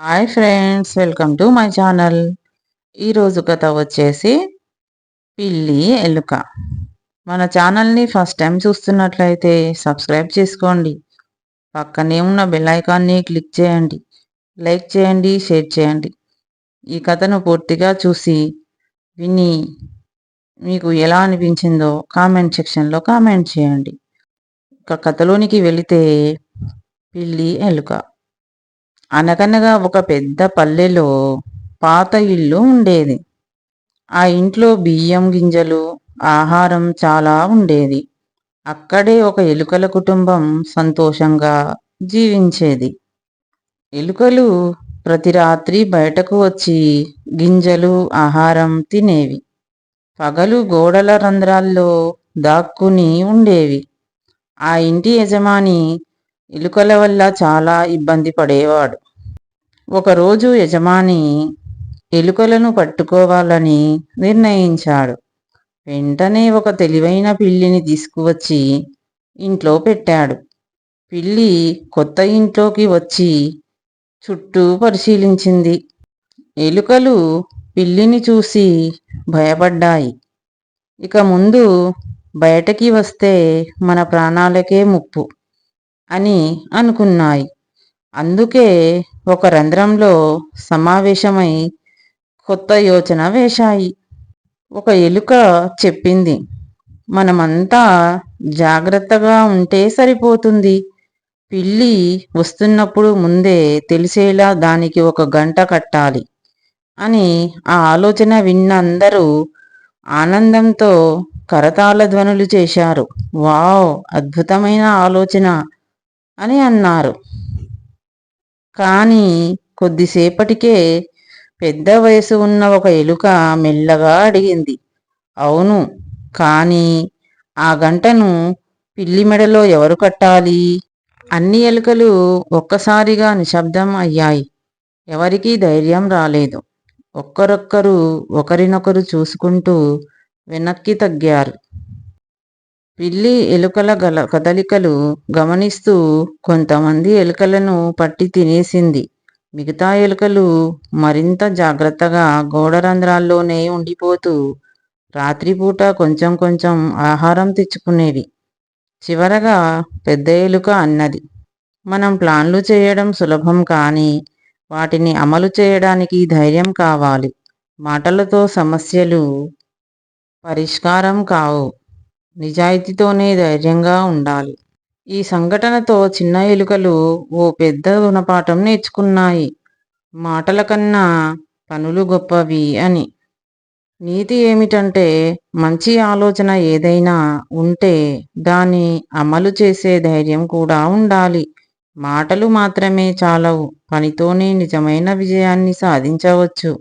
Hi friends welcome to my channel. ఈరోజు కథ వచ్చేసి పిల్లి ఎలుక. మన ఛానల్ని ఫస్ట్ టైం చూస్తున్నట్లయితే సబ్స్క్రైబ్ చేసుకోండి. పక్కనే ఉన్న బెల్ ఐకాన్ని క్లిక్ చేయండి. లైక్ చేయండి షేర్ చేయండి. ఈ కథను పూర్తిగా చూసి విని మీకు ఎలా అనిపించిందో కామెంట్ సెక్షన్లో కామెంట్ చేయండి. ఇక కథలోనికి వెళితే పిల్లి ఎలుక. అనగనగా ఒక పెద్ద పల్లెలో పాత ఇల్లు ఉండేది. ఆ ఇంట్లో బియ్యం గింజలు ఆహారం చాలా ఉండేది. అక్కడే ఒక ఎలుకల కుటుంబం సంతోషంగా జీవించేది. ఎలుకలు ప్రతి రాత్రి బయటకు వచ్చి గింజలు ఆహారం తినేవి. పగలు గోడల రంధ్రాల్లో దాక్కుని ఉండేవి. ఆ ఇంటి యజమాని ఎలుకల వల్ల చాలా ఇబ్బంది పడేవాడు. ఒకరోజు యజమాని ఎలుకలను పట్టుకోవాలని నిర్ణయించాడు. వెంటనే ఒక తెలివైన పిల్లిని తీసుకువచ్చి ఇంట్లో పెట్టాడు. పిల్లి కొత్త ఇంట్లోకి వచ్చి చుట్టూ పరిశీలించింది. ఎలుకలు పిల్లిని చూసి భయపడ్డాయి. ఇక ముందు బయటకి వస్తే మన ప్రాణాలకే ముప్పు. అని అనుకున్నాయి. అందుకే ఒక రంధ్రంలో సమావేశమై కొత్త యోచన వేశాయి. ఒక ఎలుక చెప్పింది మనమంతా జాగ్రత్తగా ఉంటే సరిపోతుంది. పిల్లి వస్తున్నప్పుడు ముందే తెలిసేలా దానికి ఒక గంట కట్టాలి అని ఆ ఆలోచన విన్న అందరూ ఆనందంతో కరతాళ ధ్వనులు చేశారు. వావ్ అద్భుతమైన ఆలోచన. అని అన్నారు. కానీ కొద్దిసేపటికే పెద్ద వయసు ఉన్న ఒక ఎలుక మెల్లగా అడిగింది. అవును కానీ ఆ గంటను పిల్లి మెడలో ఎవరు కట్టాలి? అన్ని ఎలుకలు ఒక్కసారిగా నిశ్శబ్దం అయ్యాయి. ఎవరికీ ధైర్యం రాలేదు. ఒక్కరొక్కరు ఒకరినొకరు చూసుకుంటూ వెనక్కి తగ్గారు. పిల్లి ఎలుకల గల కదలికలు గమనిస్తూ కొంతమంది ఎలుకలను పట్టి తినేసింది. మిగతా ఎలుకలు మరింత జాగ్రత్తగా గోడరంధ్రాల్లోనే ఉండిపోతూ రాత్రిపూట కొంచెం కొంచెం ఆహారం తెచ్చుకునేవి. చివరగా పెద్ద ఎలుక అన్నది. మనం ప్లాన్లు చేయడం సులభం కానీ వాటిని అమలు చేయడానికి ధైర్యం కావాలి. మాటలతో సమస్యలు పరిష్కారం కావు. నిజాయితీతోనే ధైర్యంగా ఉండాలి. ఈ సంఘటనతో చిన్న ఎలుకలు ఓ పెద్ద గుణపాఠం నేర్చుకున్నాయి. మాటల కన్నా పనులు గొప్పవి అని. నీతి ఏమిటంటే మంచి ఆలోచన ఏదైనా ఉంటే దాన్ని అమలు చేసే ధైర్యం కూడా ఉండాలి. మాటలు మాత్రమే చాలవు. పనితోనే నిజమైన విజయాన్ని సాధించవచ్చు.